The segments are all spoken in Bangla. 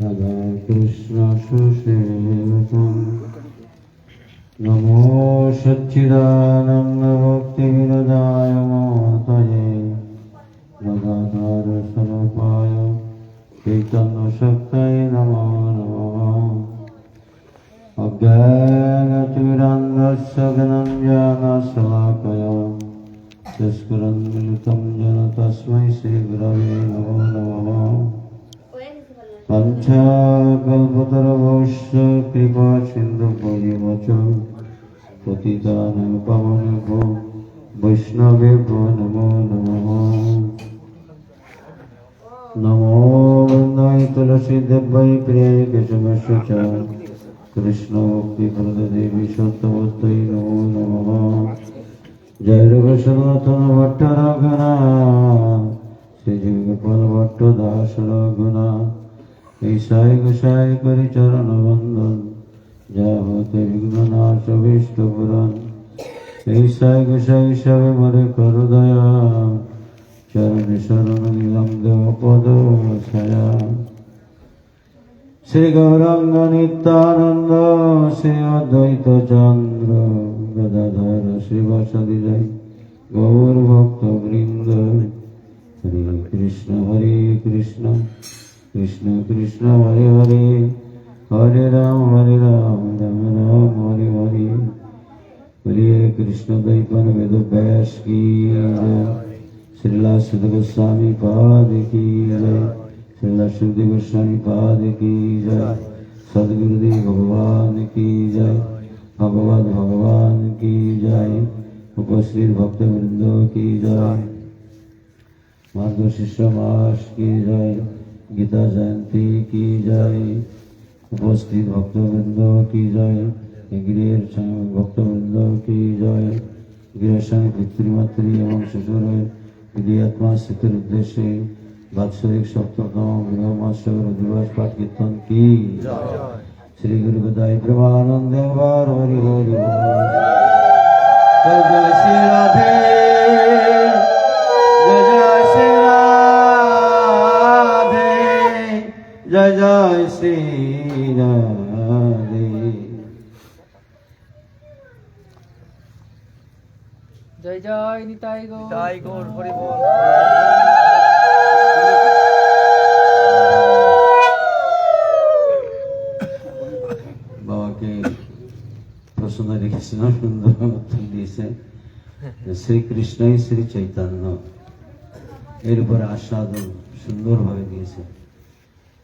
तदा कृष्णसुसेवकम् नमो सच्चिदानन्दभक्तिविरदाय मातये गदाधारस्वरूपाय चैतन्यशक्तये नमो नमः अज्ञानतिमिरान्धस्य ज्ञानञ्जनशलाकया तस्करन्मिलितं जन तस्मै श्रीगुरवे नमो नमः পঞ্চাকল্পতরবশ্য কৃপা সিন্ধু পরিমচ পতিতানং পাবনেভ্যো বৈষ্ণবেভ্যো নমো নমঃ। নমো বৃন্দায় তুলসী দেব্যায় প্রিয়ায় কেশবস্য চ। কৃষ্ণ ভক্তি প্রদ দেবী সত্যবস্তৈ নমো নমঃ। জয় রঘুসনাতন ভট্ট রঘুনা শ্রী ভট্ট দাস রঘুনা। ঈশাই গোসাই করি চরণ বন্দন যা হতে বিঘ্ন নাশ অভীষ্ট পুরাণ ঈশাই গোসাই সবে মরে কর দয়া চরণ শরণ নিলাম দেব পদ ছায়া শ্রী গৌরাঙ্গ নিত্যানন্দ শ্রী অদ্বৈত চন্দ্র গদাধর শিবসদি জয় গৌর ভক্ত বৃন্দ হরে কৃষ্ণ হরে কৃষ্ণ कृष्ण कृष्ण हरे हरे हरे राम हरे राम राम राम, हरे हरे। हरे कृष्ण दैपन वेद व्यास की श्रीला सिद्ध गोस्वामी पाद की जय श्रीला सिद्ध गोस्वामी पाद की जय सदगुरुदेव भगवान की जय भगवत भगवान की जय उपस्थित भक्त वृंदो की जय मार्ग शिष्य की जय গীতা জয়ন্তী কি জয়? উপস্থিত ভক্তবৃন্দ কি জয়? গৃহের ভক্তবৃন্দ কি জয়? গৃহের সঙ্গে পিতৃমাতৃ এবং শ্বশুরের গৃহাত্মা স্মৃতির উদ্দেশ্যে বাৎসরিক সপ্তম গৃহমাসের অধিবাস পাঠ কীর্তন কি? শ্রী গুরু গোদাই প্রেমানন্দ হরি হরি জয় শ্রী রাধে। জয় জয় জয় শ্রী রাধে। জয় জয় নিতাই গো তাই গৌর হরি বল। বাবাকে প্রশ্ন রেখেছিলাম সুন্দর উত্তর দিয়েছে শ্রীকৃষ্ণই শ্রী চৈতন্য। এর উপরে আস্বাদন সুন্দরভাবে দিয়েছে।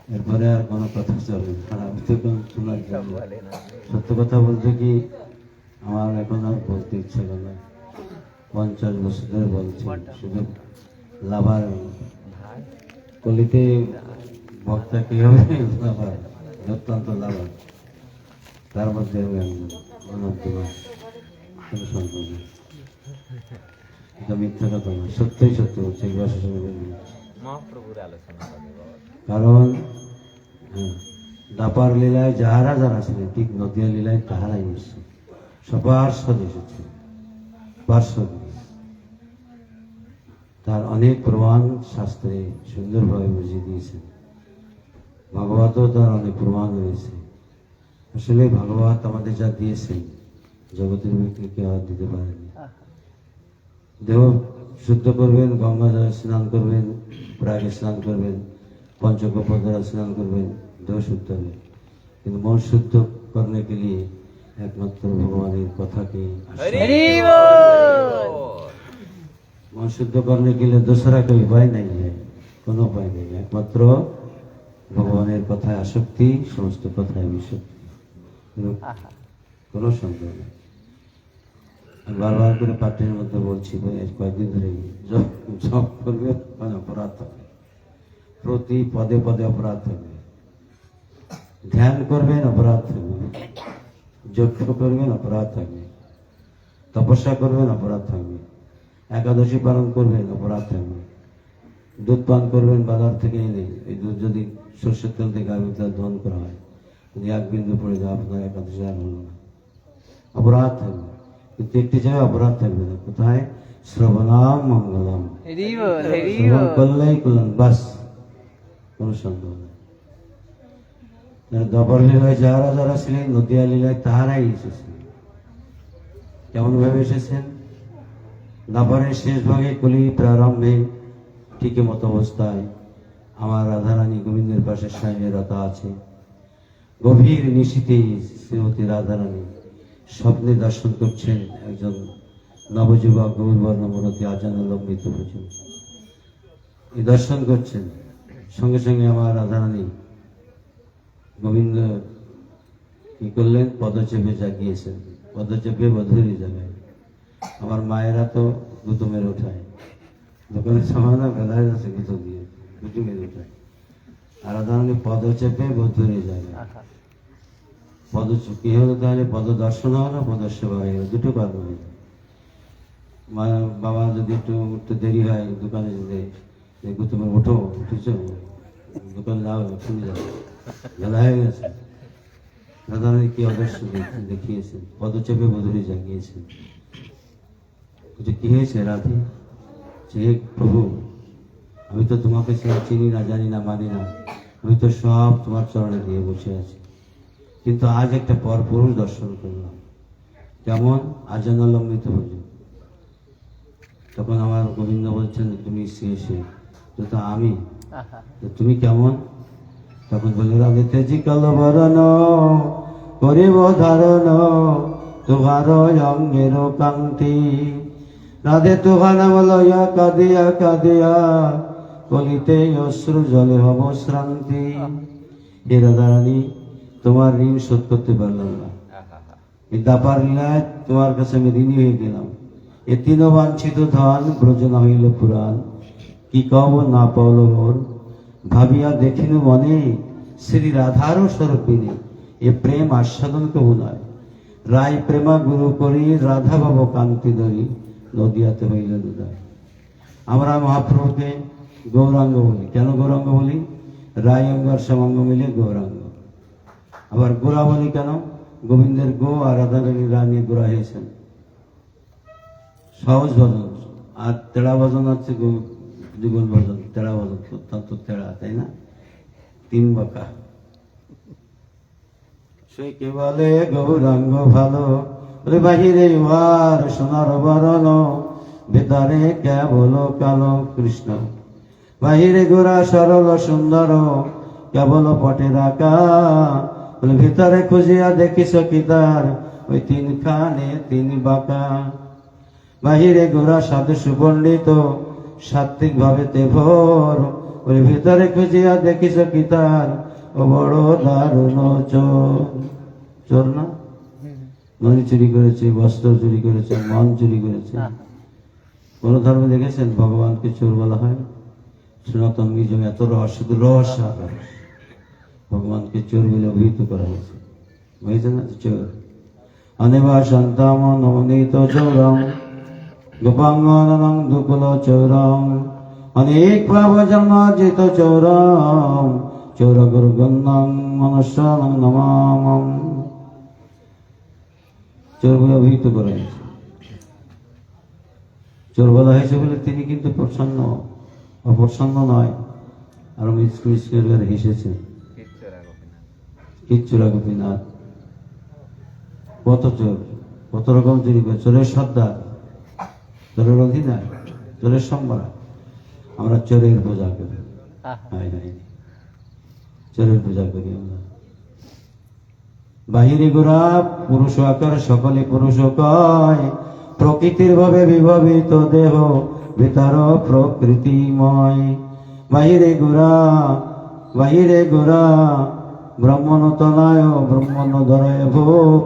এরপরে আর কোনো কথা চলবে না। আর আমি তো শোনার জন্য সত্য কথা বলতে কি আমার এখন আর বলতে ইচ্ছে করল না। পঞ্চাশ বছর ধরে বলছি শুধু লাভার কলিতে বক্তা কি হবে? লাভার। অত্যন্ত লাভার। তার মধ্যে অনন্তমা কোনো সম্পর্ক এটা মিথ্যা কথা না। সত্যই সত্য হচ্ছে এই ভাষা শুনে মহাপ্রভুর আলোচনা করে কারণ হ্যাঁ, দাপার লীলায় যাহারা যারা ছিলেন ঠিক নদিয়া লীলায় তাহারাই এসছে। সবার সাথে এসেছে। তার অনেক প্রমাণ শাস্ত্রে সুন্দরভাবে বুঝিয়ে দিয়েছেন। ভাগবতও তার অনেক প্রমাণ রয়েছে। আসলে ভাগবত আমাদের যা দিয়েছেন জগতের ব্যক্তি কেউ আর দিতে পারেনি। দেহ শুদ্ধ করবেন গঙ্গা স্নান করবেন প্রাগে স্নান করবেন পঞ্চকোপর দ্বারা স্নান করবেন দেহ শুদ্ধ কিন্তু মন শুদ্ধ করতে গেলে একমাত্র ভগবানের কথাকে মন শুদ্ধ করতে গেলে দোসরা কেউ উপায় নাই কোনো উপায় নেই। একমাত্র ভগবানের কথায় আসক্তি সমস্ত কথায় বিশক্তি কোনো সন্দেহ নেই। বারবার করে পার্টির মধ্যে বলছি কয়েকদিন ধরে জব করবে মানে অপরাধ হবে। প্রতি পদে পদে অপরাধ থাকবে ধ্যান করবেন অপরাধ থাকবে যজ্ঞ করবেন অপরাধ থাকবে তপস্যা করবেন অপরাধ থাকবে একাদশী পালন করবেন অপরাধ থাকবে দুধ পান করবেন বাজার থেকে এনে এই দুধ যদি সর্ষের তেল থেকে তেল দহন করা হয় যদি এক বিন্দু পড়ে যায় আপনার একাদশী আর হলো না। অপরাধ থাকবে কিন্তু একটি জায়গায় অপরাধ থাকবে না। কোথায়? শ্রবণাম মঙ্গলম। শ্রবণ করলেই করলেন বাস। কোনো সন্দেহ যারা যারা ছিলেন, নদিয়া লীলায় তাহারাই এসেছেন। এসেছেন? শেষ ভাগে কলি প্রারম্ভে ঠিক মতো অবস্থায় আমার রাধারানী গোবিন্দের পাশে আছে। গভীর নিশীতে শ্রীমতী রাধারানী স্বপ্নে দর্শন করছেন একজন নবযুবক গৌরবর্ণ মূরতি আজানুলম্বিত বুঝুন এই দর্শন করছেন। সঙ্গে সঙ্গে আমার রাধারানী গোবিন্দ কি করলেন? পদচেপে জাগিয়েছেন। পদচেপে বধুরি জাগায় আমার মায়েরা তো গুতো মেরে ওঠায়। দোকানের সময় না বেলায় যাচ্ছে গুতো দিয়ে গুতো মেরে ওঠায়। আর রাধারানী পদচেপে বধুরি জাগায় পদ কি হলো তাহলে পদ দর্শন হলো পদ সেবা হয়ে গেল দুটো মা, বাবা যদি একটু উঠতে দেরি হয়, দোকানে যেতে দেখো তুমি ওঠো উঠেছ দোকানে যাও শুনে যাও বেলা হয়ে গেছে দাদারা কি দেখ- দেখিয়েছেন পদচেপে মধুরি জাগিয়েছেন বলছে, কি হয়েছে রাধে যে প্রভু আমি তো তোমাকে সে চিনি না জানি না মানি না আমি তো সব তোমার চরণে দিয়ে বসে আছি কিন্তু আজ একটা পরপুরুষ দর্শন করলাম কেমন? আজানলম্বিত হলো। তখন আমার গোবিন্দ বলছেন তুমি শেষে তো তো আমি। তুমি কেমন? তখন বলল রাধে তেজি কাল বরণ করিব ধারণ তুহার অঙ্গের কান্তি রাধে তুহার লয়া কাঁদিয়া কাঁদিয়া কলিতে অশ্রু জলে হব শ্রান্তি। হে রাধারানী তোমার ঋণ শোধ করতে পারলাম না। এই দাপার লীলায় তোমার কাছে আমি ঋণী হয়ে গেলাম। এ তিন বাঞ্ছিত ধন ব্রজন হইল পুরাণ। কি কব না পাওল মোর? ভাবিয়া দেখিনু মনে, শ্রী রাধারও স্বরূপিনী এ প্রেম আস্বাদন কবু নয়। রায় প্রেমা গুরু করি, রাধা বাব কান্তি ধরি, নদিয়াতে হইল উদয় আমরা মহাপ্রভুকে গৌরাঙ্গ বলি। কেন গৌরাঙ্গ বলি? রায় অঙ্গ আর সমাঙ্গ মিলে গৌরাঙ্গ। আবার গোরা বলি কেন? গোবিন্দের গো আর রাধারানী রানী গোরা হয়েছেন। সহজ ভজন। আর তেড়া ভজন হচ্ছে যুগল ভজন তেড়া ভজন অত্যন্ত তেড়া তাই না? তিন বাঁকা। সে কে বলে, গৌরাঙ্গ ভালো বলে বাহিরে উহার সোনার বরণ, ভেতরে কেবল কালো কৃষ্ণ। বাহিরে গোরা সরল সুন্দর, কেবল পটে রাখা। ভিতরে খুঁজিয়া দেখিস কি তার? ওই তিন খানে তিন বাঁকা। বাহিরে গোরা সাধু সুপণ্ডিত সাত্বিক ভাবে তে ভোর। ওই ভিতরে খুঁজিয়া দেখিস কি তার? ও বড় দারুণ চোর। না? নদী চুরি করেছে বস্ত্র চুরি করেছে মন চুরি করেছে। কোন ধর্মে দেখেছেন? ভগবানকে চোর বলা হয়? সনাতন নিজম এত রহস্য শুধু আকার ভগবানকে চোর বলে অভিহিত করা হয়েছে। হয়েছে না? চোর। অনেবা সন্তাম নবনীত চৌরম। গোপাঙ্গনং দুকুল চৌরম অনেক ভাব জন্মার্জিত চৌরম চৌর। গুরু গন্ধং মনুষ্য নমাম। চোর বলে অভিহিত করা হয়েছে চোর বলা হয়েছে বলে তিনি কিন্তু প্রসন্ন অপ্রসন্ন নয়। আর করে হেসেছেন কিচ্ছুরা গোপীনাথ কত চোর কত রকম চুরি করে। চোরের সর্দার। চোরের অধীনায় চোরের সম্বরা আমরা চোরের পূজা করি। চোরের পূজা করি আমরা। বাহিরে গোরা পুরুষ আকার সকলে পুরুষ কয়। প্রকৃতির ভাবে বিভাবিত দেহ ভিতর প্রকৃতিময়। বাহিরে গোরা বাহিরে গোরা ব্রাহ্মণ তনয় ব্রাহ্মণ ধরে ভোগ।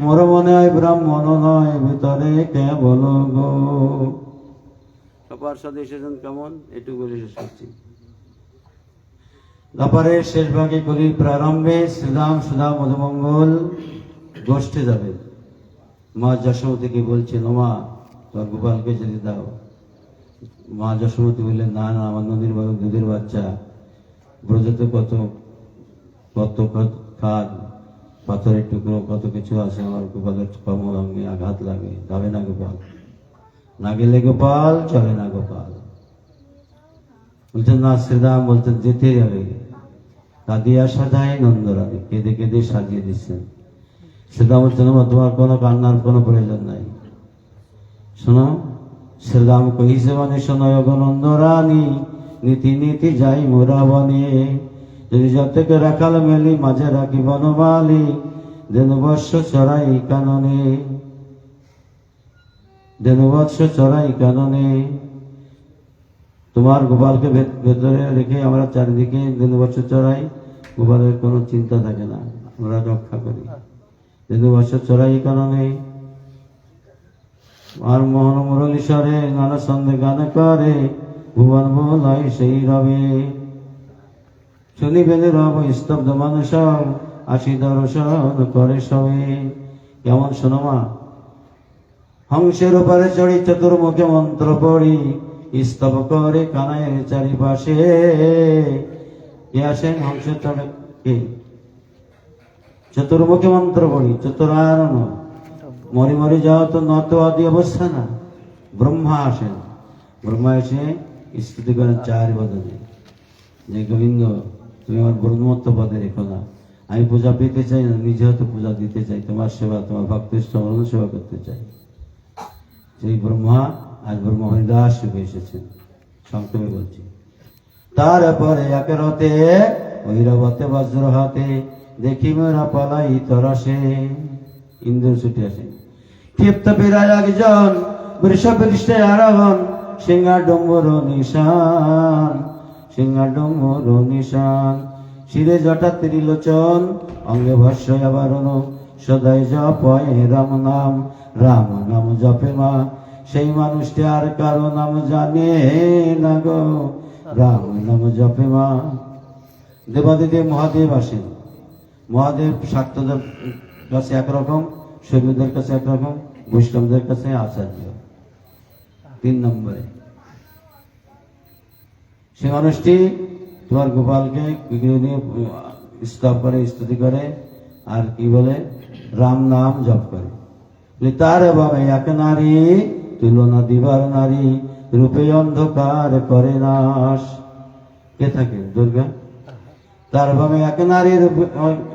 মোর মনে হয় ব্রাহ্মণ নয় ভিতরে কেবল গো। সবার সাথে এসেছেন কেমন? একটু বলে শেষ করছি। তারপরে শেষ ভাগে করি প্রারম্ভে শ্রীরাম সুধা মধুমঙ্গল গোষ্ঠে যাবে। মা যশোমতীকে বলছেন? মা তোর গোপালকে যদি দাও। মা যশোমতী বললেন না না আমার নদীর দুধের বাচ্চা ব্রজতে কত কত কত- খাদ পাথরের টুকরো, কত কিছু আছে আমার গোপালের কমল অঙ্গে আঘাত লাগে যাবে না গোপাল। না গেলে গোপাল, চলে না গোপাল। বলছেন না, শ্রীরাম বলছেন যেতে হবে। কাঁদিয়া সাজায় নন্দরানী কেঁদে কেঁদে সাজিয়ে দিচ্ছেন। শ্রীরামচন্দ্র তোমার কোনো কান্নার কোনো প্রয়োজন নাই। শোনো, শ্রীরাম কহিছে মানে শোনো নন্দরানী, নীতি নীতি যাই মোরা বনে রাখাল মেলি, মাঝে রাখি বনমালি চড়াই কাননে। চড়াই কাননে। তোমার গোপালকে ভেতরে রেখে আমরা চারিদিকে দিন বছর চড়াই, গোপালের কোনো চিন্তা থাকে না, আমরা রক্ষা করি। দিন বছর চড়াই কারণে আর মোহন সরে নানা সন্ধে গান করে, ভুবন বলাই সেই রবে। শুনিবেন রব, স্তব্ধ মানুষ আসি দর্শন করে সবে। কেমন শোনমা হংসের উপরে চড়ি, চতুর্মুখে মন্ত্র পড়ি, স্তব করে কানায়ের চারিপাশে। কে আসেন হংস চড়ে কে? চতুর্মুখে মন্ত্র পড়ি চতুরায়ণ মরি মরি যাও তো নত আদি অবস্থা না। ব্রহ্মা আসেন। ব্রহ্মা এসে স্তুতি করেন চার বদনে। যে গোবিন্দ। তুমি আমার ব্রহ্মত্ব পদে রেখো না। আমি পূজা পেতে চাই না, নিজে হয়তো পূজা দিতে চাই। তোমার সেবা, তোমার সমরণ সেবা করতে চাই। সেই ব্রহ্মা আজ ব্রহ্ম হরিদাস রূপে এসেছেন। সংক্ষেপে বলছি। তারপরে একের ঐরবতে বজ্র হাতে, দেখি মোরা পলাই তরসে ইন্দ্র ছুটে আসেন ক্ষিপ্ত বিরায় একজন বৃষপৃষ্ঠে আরোহণ সিংহা ডম্বর নিশান। সিংহা ডম্বর নিশান। শিরে জটা ত্রিলোচন, অঙ্গে ভস্য আবরণ। সদাই জপয় রাম নাম রাম নাম জপে মা। সেই মানুষটি আর কারও নাম জানে না গো। রাম নাম জপে মা। দেবাদিদেব মহাদেব আসেন। মহাদেব শাক্তদের কাছে একরকম, শৈবদের কাছে একরকম, বৈষ্ণবদের কাছে আচার্য। তিন নম্বরে। সে মানুষটি তোমার গোপালকে স্তব করে, স্তুতি করে, আর কি বলে, রাম নাম জপ করে। তার বাবা এক নারী, তুলনা দিবার নারী, রূপে অন্ধকার করে নাশ। কে থাকে? দুর্গা? তার বামে এক নারী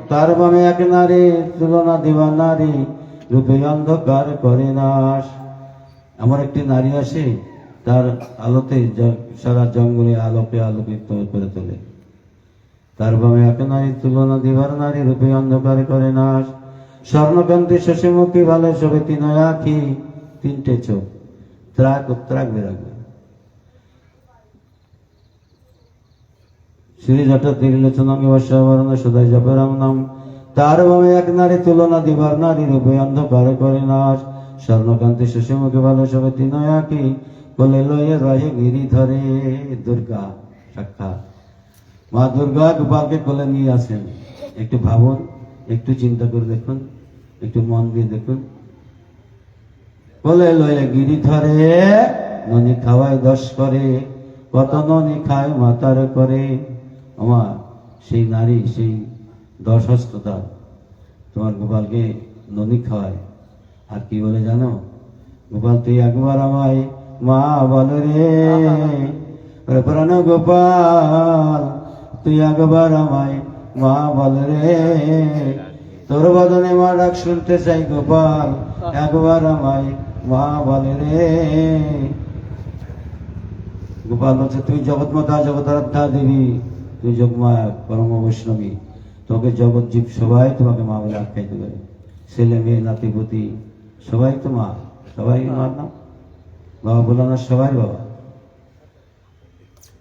তার বামে এক নারী তুলনা দিবার নারী, রূপে অন্ধকার করে নাশ। আমার একটি নারী আসে তার আলোতে সারা জঙ্গলে আলোকে আলোকিত করে তোলে। তার বামে এক নারী তুলনা দিবার নারী রূপে অন্ধকার করে নাশ। স্বর্ণকান্তি শশীমুখী ভালো সবে তিন আখি, তিনটে চোখ। ত্রাক ত্রাক বেরাগবে। শ্রী জট তিরিলোচনাঙ্গে বর্ষাবরণ সদাই জপরাম নাম। তার বামে এক নারী তুলনা দিবার নারী রূপে অন্ধকার করে নাশ। স্বর্ণকান্তি শশীমুখী ভালো সবে তিন আখি বলে লয়ে গিরি ধরে, দুর্গা সাক্ষাৎ। মা দুর্গা গোপালকে কোলে নিয়ে আসেন। একটু ভাবুন, একটু চিন্তা করে দেখুন, একটু মন দিয়ে দেখুন। কোলে লয়ে গিরি ধরে, ননি খাওয়ায় দশ করে, কত ননি খায় মাতার করে। আমার সেই নারী, সেই দশ হস্ততা তোমার গোপালকে ননি খাওয়ায়। আর কি বলে জানো? গোপাল তুই একবার আমায় মা বল রে। প্রাণ গোপাল, তুই একবার আমায় মা বল রে। তোর বদনে মা ডাক শুনতে চাই গোপাল, একবার আমায় মা বলে রে। গোপাল বলছে, তুই জগৎমাতা, জগতারাধ্যা দেবী, তুই যোগমা পরম বৈষ্ণবী। তোকে জগৎ জীব সবাই তোমাকে মা বলে আখ্যায়িত করে। ছেলে, মেয়ে, নাতিপতি, সবাই তো মা সবাই মার নাম। বাবা বলো না সবাই বাবা।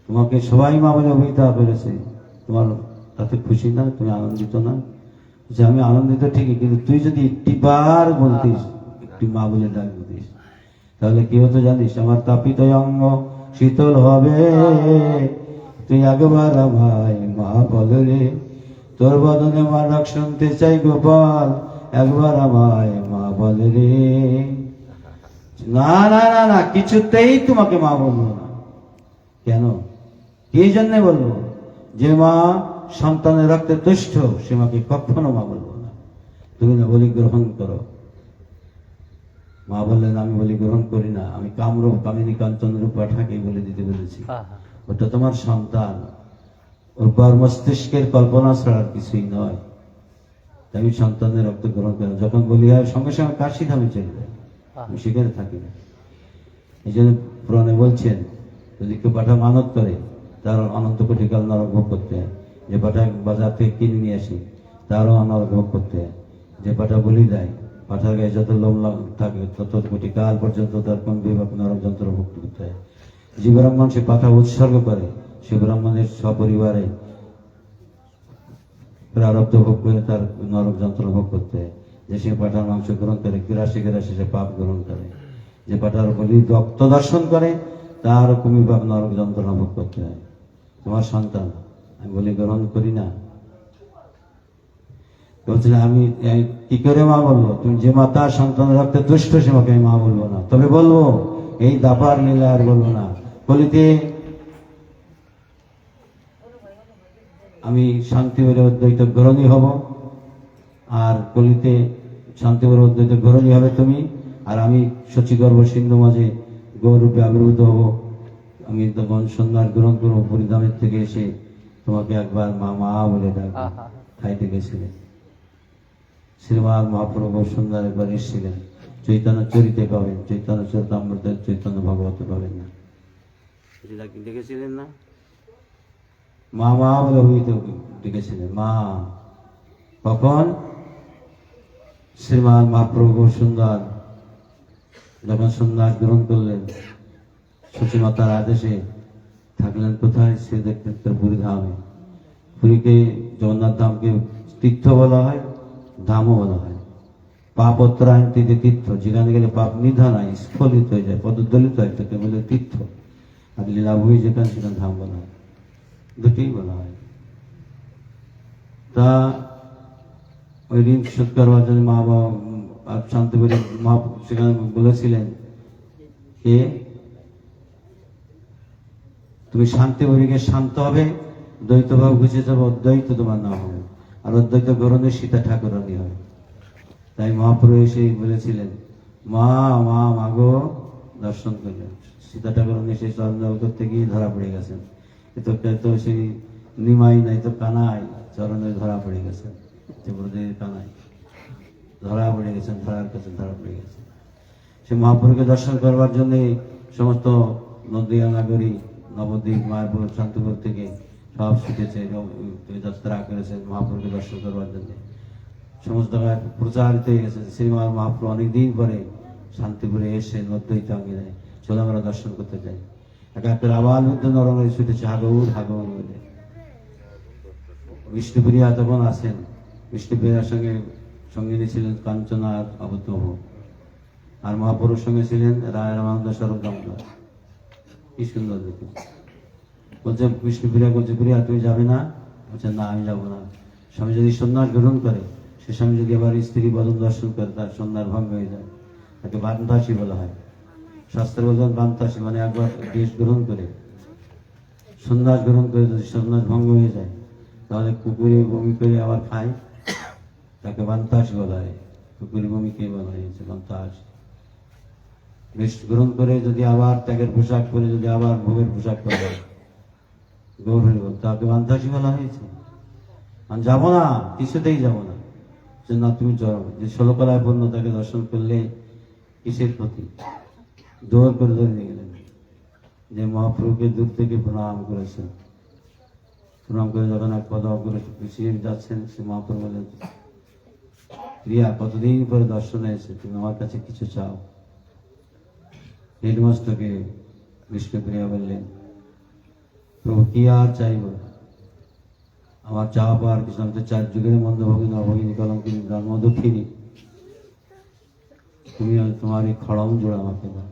তোমাকে সবাই মা বলে অভিতা করেছে। তোমার তাতে খুশি না, তুমি আনন্দিত না। যে আমি আনন্দিত ঠিকই, কিন্তু তুই যদি একটি বার বলতিস, একটি মা বলে ডাক দিতিস, তাহলে কি হতো জানিস? আমার তাপিত অঙ্গ শীতল হবে। তুই একবার আমায় মা বলে রে। তোর বদনে মা ডাক শুনতে চাই গোপাল, একবার আমায় মা বলে রে। না না না না কিছুতেই তোমাকে মা বলব না। কেন? কি জন্যে বলব যে মা সন্তানের রক্তে তুষ্ট সে মাকে কখনো মা বলব না। তুমি না বলি গ্রহণ করো। মা বললেন আমি বলি গ্রহণ করি না। আমি কামরূপ কামিনী কাঞ্চন রূপ পাঠাকে বলে দিতে বলেছি। ওটা তোমার সন্তান। ওর মস্তিষ্কের কল্পনা ছাড়া আর কিছুই নয়। তাই আমি সন্তানের রক্ত গ্রহণ করি যখন বলি হয় সঙ্গে সঙ্গে কাশি ধামে চলে যায়। আমি সেখানে থাকি না। এই জন্য পুরাণে বলছেন, যদি কেউ পাঠা মানত করে তার অনন্ত কোটি কাল নরক ভোগ করতে হয়। যে পাঠা বাজার থেকে কিনে নিয়ে আসি, তারও নরক ভোগ করতে হয়। যে পাঠা বলি দেয়, পাঠার গায়ে যত লোম থাকে, তত কোটি কাল পর্যন্ত তার কোন বিভাগ নরক যন্ত্র ভোগ করতে হয়। যে ব্রাহ্মণ সে পাঠা উৎসর্গ করে, সে ব্রাহ্মণের সপরিবারে প্রারব্ধ ভোগ করে তার নরক যন্ত্র ভোগ করতে হয়। যে সে পাঠার মাংস গ্রহণ করে কিরাশি কিরাশি সে পাপ গ্রহণ করে। যে পাঠার বলি রক্ত দর্শন করে, তার কুমি পাপ নরক যন্ত্রণা ভোগ করতে হয়। তোমার সন্তান, আমি বলি, গ্রহণ করি না। বলছিলেন আমি কি করে মা বলব? তুমি যে মা, তার সন্তান রক্তে দুষ্ট সে মাকে আমি মা বলব না। তবে বলব, এই দাপার লীলা আর বলব না। বলিতে আমি শান্তিপুরে অদ্বৈত গ্রহণী হব। আর কলিতে শান্তিপুরে অদ্বৈত গ্রহণী হবে তুমি। আর আমি শচীগর্ভ সিন্ধু মাঝে গৌরূপে আবির্ভূত হব। আমি তখন সন্ন্যাস গ্রহণ করব পরিধামের থেকে এসে তোমাকে একবার মা মা বলে ডাকবো। আহা। খাইতে গেছিলেন। শ্রীমান মহাপ্রভু সুন্দর একবার এসেছিলেন। চৈতন্য চরিতে পাবেন চৈতন্য চরিতামৃত চৈতন্য ভগবত পাবেন না। কি দেখেছিলেন না? মা মা বলে অভিহিত ডেকেছিলেন। মা কখন? শ্রীমান মহাপ্রভু সুন্দর যখন সন্ন্যাস গ্রহণ করলেন। সচিমাতার আদেশে থাকলেন কোথায়? সে দেখলেন তার পুরী ধামে। পুরীকে জগন্নাথ ধামকে তীর্থ বলা হয়, ধামও বলা হয়। পাপ অত্রায়ন্তীতে তীর্থ, যেখানে গেলে পাপ নিধা হয় স্ফলিত হয়ে যায়, পদদলিত হয় তাকে বলে তীর্থ। আর লীলাভূমি যেখানে সেখানে ধাম বলা হয়। দুটোই বলা হয়। তা ওই ঋণ শোধ করবার জন্য মা বাবা মা সেখানে বলেছিলেন কে তুমি শান্তি বলিকে শান্ত হবে দ্বৈত ভাব বুঝে যাবে অদ্বৈত তোমার না হবে, আর অদ্বৈত গ্রহণে সীতা ঠাকুরানি হবে। তাই মহাপ্রভু এসে বলেছিলেন, মা মা মাগো দর্শন করলেন। সীতা ঠাকুরানি সেই চরণজল করতে গিয়ে ধরা পড়ে গেছেন। এ তো তো সেই নিমাই নাই তো কানাই, চরণে ধরা পড়ে গেছেন। যে ব্রজের কানাই ধরা পড়ে গেছেন ধরার কাছে ধরা পড়ে গেছেন সে মহাপুরুষকে দর্শন করবার জন্য সমস্ত নদিয়া নাগরী নবদ্বীপ, মায়াপুর, শান্তিপুর থেকে সব এবং যাত্রা করেছেন মহাপুরুষকে দর্শন করবার জন্য। সমস্ত প্রচারিত হয়ে গেছে। শ্রীমান মহাপ্রভু অনেকদিন পরে শান্তিপুরে এসে নদ্বৈত অঙ্গিনে চলে আমরা দর্শন করতে যাই। একা একটা আবার মধ্যে নরম ছুটেছে, হাগৌর হাগৌর বলে। বিষ্ণুপ্রিয়া তখন আসেন বিষ্ণুপ্রিয়ার সঙ্গে সঙ্গিনী ছিলেন কাঞ্চনা আর অবতহ আর মহাপুরুষ সঙ্গে ছিলেন রায় রামানন্দ স্বরূপ দামোদর কি সুন্দর দেখুন বলছে বিষ্ণুপ্রিয়া বলছে, প্রিয়া, তুমি যাবে না? বলছে, না, আমি যাব না। স্বামী যদি সন্ন্যাস গ্রহণ করে, সে স্বামী যদি আবার স্ত্রী বদন দর্শন করে, তার সন্ন্যাস ভঙ্গ হয়ে যায়। তাকে বান্তাসী বলা হয়। শাস্ত্র বলছেন, বান্তাসী মানে একবার দেশ গ্রহণ করে, সন্ন্যাস গ্রহণ করে যদি সন্ন্যাস ভঙ্গ হয়ে যায়, তাহলে কুকুরে বমি করে আবার খায়। তাকে বান্তাস বলা হয় কুকুরে বমি কে বলা হয়েছে বান্তাস বেশ গ্রহণ করে যদি আবার ত্যাগের পোশাক পরে, যদি আবার ভোগের পোশাক পরে, গৌর বল তাকে বান্তাসী বলা হয়েছে। আমি যাব না কিছুতেই যাব না। যে না, তুমি চলো যে ষোলকলায় পূর্ণ তাকে দর্শন করলে, কিসের প্রতি দৌড় করে ধরে নিয়ে গেলেন। যে মহাপ্রভুকে দূর থেকে প্রণাম করেছেন। প্রণাম করে যখন এক পদ করে পিছিয়ে যাচ্ছেন, সে মহাপ্রভু বলেন প্রিয়া কতদিন পরে দর্শনে এসে তুমি আমার কাছে কিছু চাও? হেডমাস্টারকে বিষ্ণুপ্রিয়া বললেন, প্রভু, কি আর চাইব? আমার চাওয়া পাওয়ার কিছু আমি তো চার যুগের মন্দ ভগিনী, অভগিনী, কলঙ্কিনী ব্রহ্ম দক্ষিণী তুমি তোমার এই খড়ম জোড়া আমাকে দাও।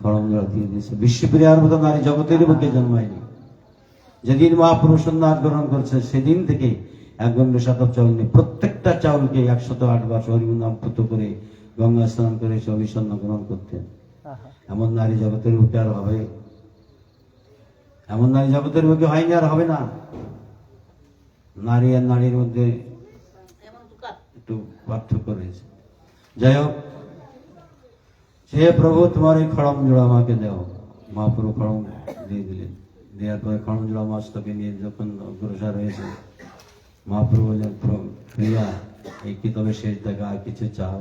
খড়ম জোড়া দিয়ে দিয়েছে। বিশ্বপ্রিয়ার মতো নারী জগতের বুকে জন্মায়নি। যেদিন মহাপুরুষ সন্ন্যাস গ্রহণ করছে, সেদিন থেকে এক গণ্ড শতক চলনি প্রত্যেকটা চাউলকে একশত আট বার হরিনাম পুত করে গঙ্গা স্নান করে সে অভিসন্ন গ্রহণ করতেন। এমন নারী জগতের বুকে আর হবে। এমন নারী জগতের বুকে হয়নি আর হবে না। নারী আর নারীর মধ্যে একটু পার্থক্য রয়েছে। যাই হোক সে প্রভু তোমার এই খড়ম জোড়া আমাকে দেও। মহাপ্রভু খড়ম দিয়ে দিলেন। দেওয়ার পরে খড়ম জোড়া খড়মজোড়া তোকে নিয়ে যখন অগ্রসর হয়েছে মহাপ্রভু বললেন প্রিয়া এই কি তবে শেষ দেখা, আর কিছু চাও?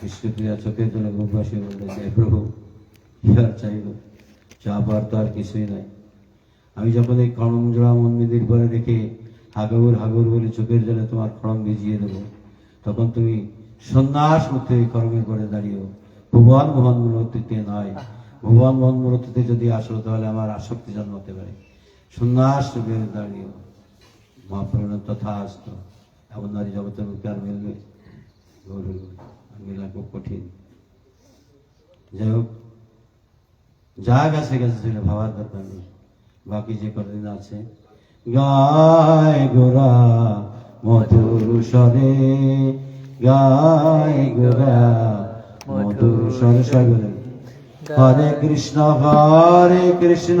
বিষ্ণুপ্রিয়া চোখের জন্য মুখবাসী বলতে চাই প্রভু আর চাইব? চা পাওয়ার তো আর কিছুই নাই। আমি যখন এই খড়ম জোড়া মন্দির পরে রেখে হাগর হাগর বলে চোখের জলে তোমার খড়ম ভিজিয়ে দেবো, তখন তুমি সন্ন্যাস মুক্তি এই খড়মের পরে দাঁড়িয়েও ভুবন মোহন মূলতিতে নয়। ভুবন মোহন মূলতিতে যদি আসো, তাহলে আমার আসক্তি জন্মাতে পারে। সন্ন্যাস রূপে দাঁড়িয়েও মহাপ্রভু তথা আসত এমন নারী জগতের মুখে আর মিলবে মিলা খুব কঠিন। যাই হোক, যা গেছে গেছে সেটা ভাবার দরকার নেই। বাকি যে কদিন আছে, গায় গোরা মধুর স্বরে, গায় গোরা মধুর স্বরে সাগরে হরে কৃষ্ণ হরে কৃষ্ণ।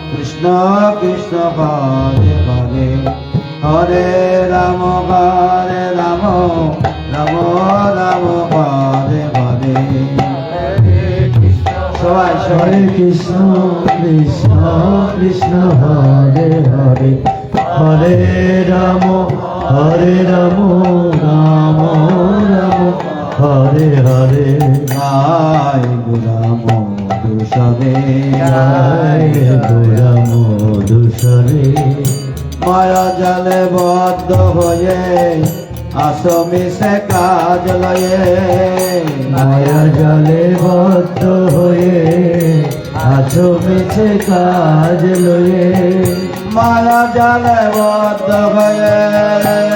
কৃষ্ণ কৃষ্ণ হরে হরে। হরে রাম হরে রাম রাম রাম হরে হরে। হরে কৃষ্ণ সবাই। সবাই কৃষ্ণ কৃষ্ণ কৃষ্ণ হরে হরে। হরে রাম হরে রাম রাম রাম হরে হরে। গায় গুলাম দুষরে জয় গোরা মধুসরে মায়া জালে বদ্ধ হয়ে আসমি সে কাজ লয়ে। মায়া জলে বদ্ধ হয়ে আছো সে কাজ লয়ে। মায়া জালে বদ্ধ হয়ে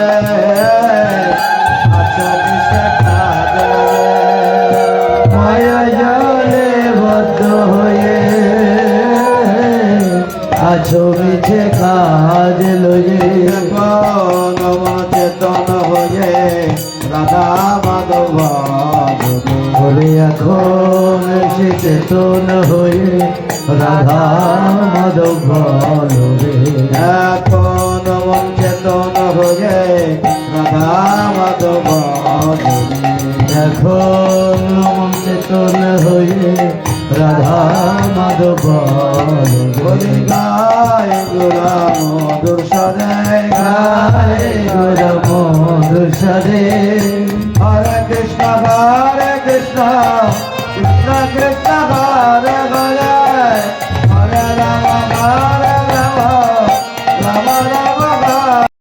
কাজ লয়ে নম চেতন হয়ে রাধা মাধব ওরে এখন সে চেতন হয়ে রাধা মাধব এখন মন চেতন হয়ে রাধা মাধব এখন মন চেতন হয়ে রাধা মাধব বলি গায় গুলাম দুর্শনে গায় মধুসরে হরে কৃষ্ণ হরে কৃষ্ণ।